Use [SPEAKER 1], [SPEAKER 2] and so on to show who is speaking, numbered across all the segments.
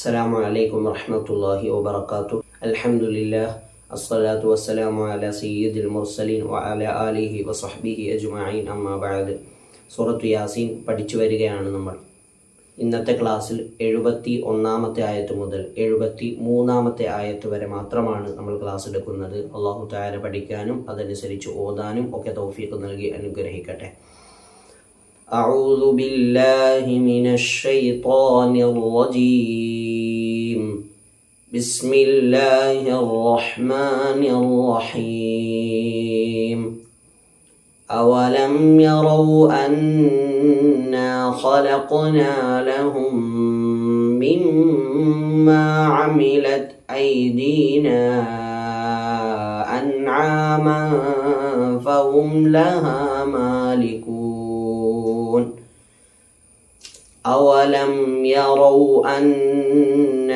[SPEAKER 1] അസ്സലാമു അലൈക്കും വറഹമത്തല്ലാഹി വബർക്കാത്തു അൽഹംദുലില്ലാ അസ്സലാത്തു വസ്സലാമു അല സയ്യിദുൽ മുർസലീൻ വ അല ആലിഹി വസഹ്ബിഹി അജ്മഈൻ. അമ്മാ ബഅദ്. സൂറത്തു യാസീൻ പഠിച്ചു വരികയാണ് നമ്മൾ. ഇന്നത്തെ ക്ലാസ്സിൽ എഴുപത്തി ഒന്നാമത്തെ ആയത്ത് മുതൽ എഴുപത്തി മൂന്നാമത്തെ ആയത്ത് വരെ മാത്രമാണ് നമ്മൾ ക്ലാസ് എടുക്കുന്നത്. അള്ളാഹു താര പഠിക്കാനും അതനുസരിച്ച് ഓതാനും ഒക്കെ തൗഫീഖ് നൽകി അനുഗ്രഹിക്കട്ടെ. أعوذ بالله من الشيطان الرجيم. بسم الله الرحمن الرحيم. أولم يروا أنا خلقنا لهم مما عملت أيدينا أنعاما فهم لها مالكون. അവലം യറൗ അന്ന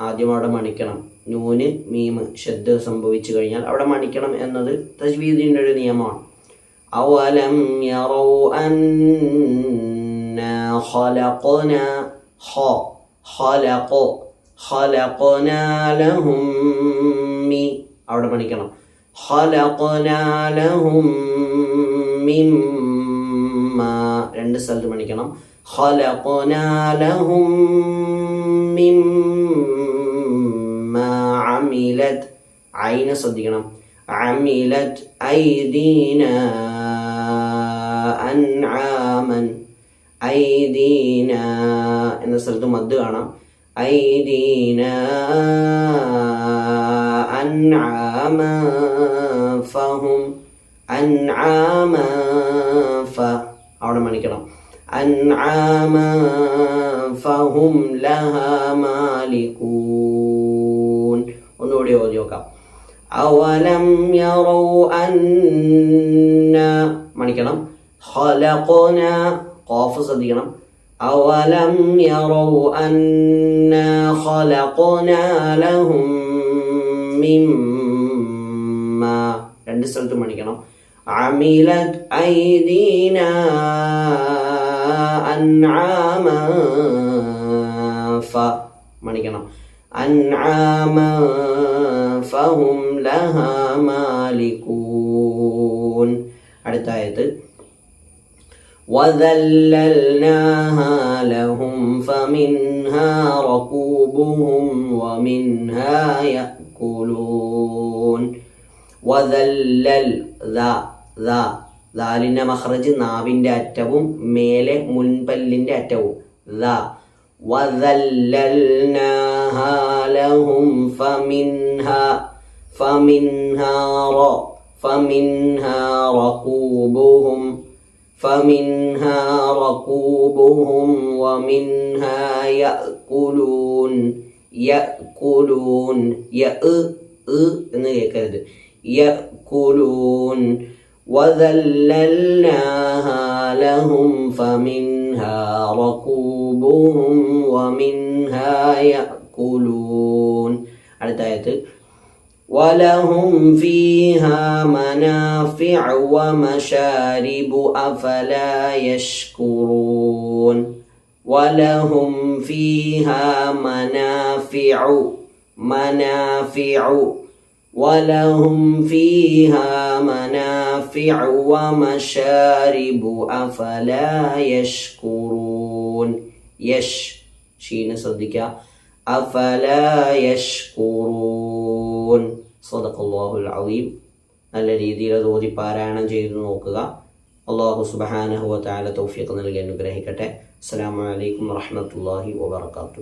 [SPEAKER 1] ആദ്യം അവിടെ മണിക്കണം. നൂന് മീമ് ഷെദ് സംഭവിച്ചു കഴിഞ്ഞാൽ അവിടെ മണിക്കണം എന്നത് തജ്വീദിന്റെ ഒരു നിയമമാണ്. അവലം യറൗ അന്ന ഖലഖന ഖ ഖലഖ ഖലഖന ലഹും മി അവിടെ മണിക്കണം. ഖലഖന ലഹും മിമ്മ രണ്ട് സ്ഥലത്ത് മണിക്കണം. خلقنا لهم مما عملت عين ശ്രദ്ധിക്കണം عملت أيدينا അൻആമൻ ഐദീന എന്ന സ്ഥലത്ത് മദ് കാണാം ഐദീന അൻആമ ഫഹും അൻആമ ഫ അവിടെ മണിക്കണം അൻആമ ഫഹും ലഹ മാലികൂൻ ഒന്നുകൂടി ഓതി നോക്കാം അവലം യറൗ അന്ന മണിക്കണം خلقنا قاف ശ്രദ്ധിക്കണം أولم يروا أنا خلقنا لهم مما രണ്ട് സ്ഥലത്തും മണിക്കണം عملت أيدينا أنعاما ف மன்னிக்கணும் أنعاما فهم لها مالكون. அடுத்த وذللناها لهم فمنها ركوبهم ومنها يأكلون. وذلل ذا ذا ദാലിൻ്റെ മഹ്റജ് നാവിൻ്റെ അറ്റവും മേലെ മുൻപല്ലിൻ്റെ അറ്റവും ദ وذللناها لهم فمنها فمنها ر فمنها ركوبهم فمنها ركوبهم ومنها يأكلون يأكلون يأ എന്ന് കേൾക്കരുത് يأكلون وذللناها لهم فمنها ركوبهم ومنها يأكلون. ولهم فيها منافع ومشارب أفلا يشكرون ولهم فيها منافع منافع ولهم فيها منافع ومشارب أفلا يشكرون يش شين صدق أفلا يشكرون صدق الله العظيم നല്ല രീതിയിൽ അത് ഓതി പാരായണം ചെയ്തു നോക്കുക അള്ളാഹു സുബാനഹുവ താല തൗഫീഖ് നൽകി അനുഗ്രഹിക്കട്ടെ അസ്സാം വലൈക്കും വാഹമത്തല്ലാഹി വാബർക്കാത്തു